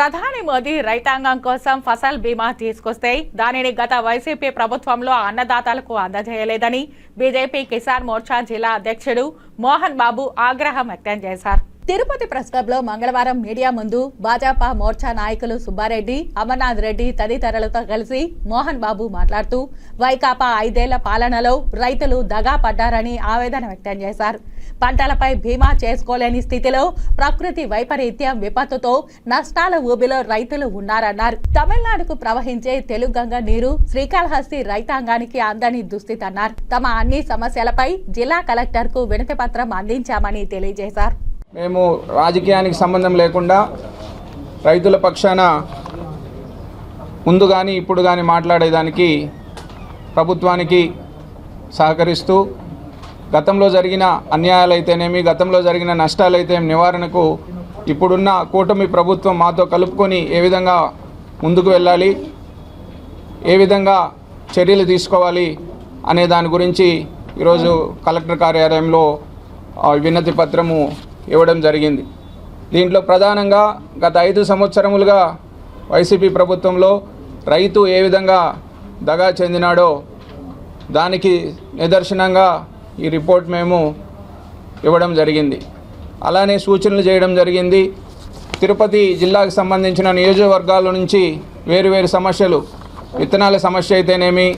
ప్రధాని మోదీ రైతాంగం కోసం ఫసల్ బీమా తీసుకొస్తే దానిని గత వైసీపీ ప్రభుత్వంలో అన్నదాతలకు అందజేయలేదని బీజేపీ కిసాన్ మోర్చా జిల్లా అధ్యక్షుడు మోహన్ బాబు ఆగ్రహం వ్యక్తం చేశారు. తిరుపతి ప్రెస్ క్లబ్లో మంగళవారం మీడియా ముందు భాజపా మోర్చా నాయకులు సుబ్బారెడ్డి అమర్నాథ్ రెడ్డి తదితరులతో కలిసి మోహన్ బాబు మాట్లాడుతూ వైకాపా ఐదేళ్ళ పాలనలో రైతులు దగా పడ్డారని ఆవేదన వ్యక్తం చేశారు. పంటలపై బీమా చేసుకోలేని స్థితిలో ప్రకృతి వైపరీత్యం విపత్తుతో నష్టాల ఊబిలో రైతులు ఉన్నారన్నారు. తమిళనాడుకు ప్రవహించే తెలుగంగ నీరు శ్రీకాళహస్తి రైతాంగానికి అందని దుస్థితి అన్నారు తమ అన్ని సమస్యలపై జిల్లా కలెక్టర్కు వినతి పత్రం అందించామని తెలియజేశారు. మేము రాజకీయానికి సంబంధం లేకుండా రైతుల పక్షాన ముందు కానీ ఇప్పుడు కానీ మాట్లాడేదానికి ప్రభుత్వానికి సహకరిస్తూ గతంలో జరిగిన అన్యాయాలైతేనేమి గతంలో జరిగిన నష్టాలైతే నివారణకు ఇప్పుడున్న కూటమి ప్రభుత్వం మాతో కలుపుకొని ఏ విధంగా ముందుకు వెళ్ళాలి ఏ విధంగా చర్యలు తీసుకోవాలి అనే దాని గురించి ఈరోజు కలెక్టర్ కార్యాలయంలో వినతి పత్రము ఇవ్వడం జరిగింది. దీంట్లో ప్రధానంగా గత ఐదు సంవత్సరములుగా వైసీపీ ప్రభుత్వంలో రైతు ఏ విధంగా దగా చెందినాడో దానికి నిదర్శనంగా ఈ రిపోర్ట్ మేము ఇవ్వడం జరిగింది. అలానే సూచనలు చేయడం జరిగింది. తిరుపతి జిల్లాకు సంబంధించిన నియోజకవర్గాల నుంచి వేరువేరు సమస్యలు విత్తనాల సమస్య అయితేనేమి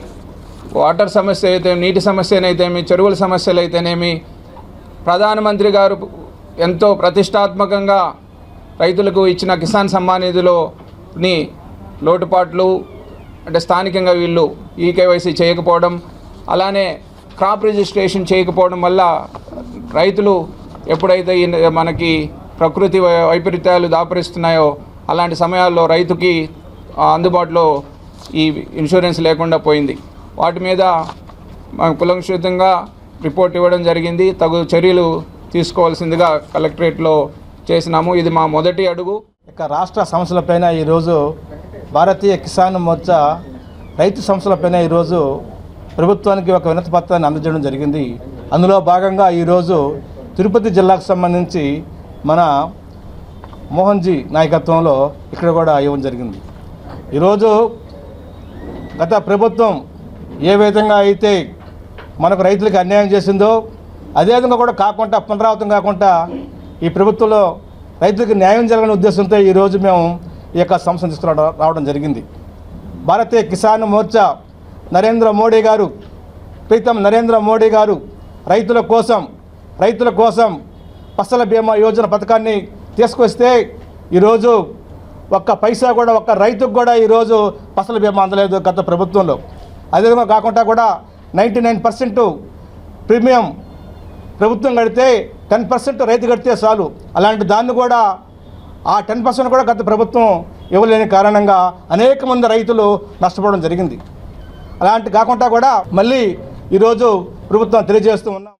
వాటర్ సమస్య అయితే నీటి సమస్యనైతేమి చెరువుల సమస్యలు అయితేనేమి ప్రధానమంత్రి గారు ఎంతో ప్రతిష్టాత్మకంగా రైతులకు ఇచ్చిన కిసాన్ సమ్మాన్ నిధిలోని లోటుపాట్లు అంటే స్థానికంగా వీళ్ళు ఈ కేవైసీ చేయకపోవడం అలానే క్రాప్ రిజిస్ట్రేషన్ చేయకపోవడం వల్ల రైతులు ఎప్పుడైతే మనకి ప్రకృతి వై- వైపరీత్యాలు దాపరిస్తున్నాయో అలాంటి సమయాల్లో రైతుకి అందుబాటులో ఈ ఇన్సూరెన్స్ లేకుండా పోయింది. వాటి మీద మనం కులంక్షితంగా రిపోర్ట్ ఇవ్వడం జరిగింది. తగు చర్యలు తీసుకోవాల్సిందిగా కలెక్టరేట్లో చేసినాము. ఇది మా మొదటి అడుగు. ఇక రాష్ట్ర సమస్యలపైన ఈరోజు భారతీయ కిసాన్ మోర్చా రైతు సమస్యలపైన ఈరోజు ప్రభుత్వానికి ఒక వినతి పత్రాన్ని అందజేయడం జరిగింది. అందులో భాగంగా ఈరోజు తిరుపతి జిల్లాకు సంబంధించి మన మోహన్జీ నాయకత్వంలో ఇక్కడ కూడా ఇవ్వడం జరిగింది. ఈరోజు గత ప్రభుత్వం ఏ విధంగా అయితే మనకు రైతులకు అన్యాయం చేసిందో అదేవిధంగా కూడా కాకుండా పునరావృతం కాకుండా ఈ ప్రభుత్వంలో రైతులకు న్యాయం జరగని ఉద్దేశంతో ఈరోజు మేము ఈ యొక్క సంస్థను తీసుకురావడం రావడం జరిగింది. భారతీయ కిసాన్ మోర్చా నరేంద్ర మోడీ గారు ప్రీతం నరేంద్ర మోడీ గారు రైతుల కోసం రైతుల కోసం ఫసల బీమా యోజన పథకాన్ని తీసుకొస్తే ఈరోజు ఒక్క పైసా కూడా ఒక్క రైతుకు కూడా ఈరోజు ఫసల బీమా అందలేదు గత ప్రభుత్వంలో. అదేవిధంగా కాకుండా కూడా నైంటీ నైన్ పర్సెంట్ ప్రీమియం ప్రభుత్వం కడితే టెన్ పర్సెంట్ రైతు కడితే చాలు. అలాంటి దాన్ని కూడా ఆ టెన్ పర్సెంట్ కూడా గత ప్రభుత్వం ఇవ్వలేని కారణంగా అనేక మంది రైతులు నష్టపోవడం జరిగింది. అలాంటి కాకుండా కూడా మళ్ళీ ఈరోజు ప్రభుత్వం తెలియజేస్తూ ఉన్నాం.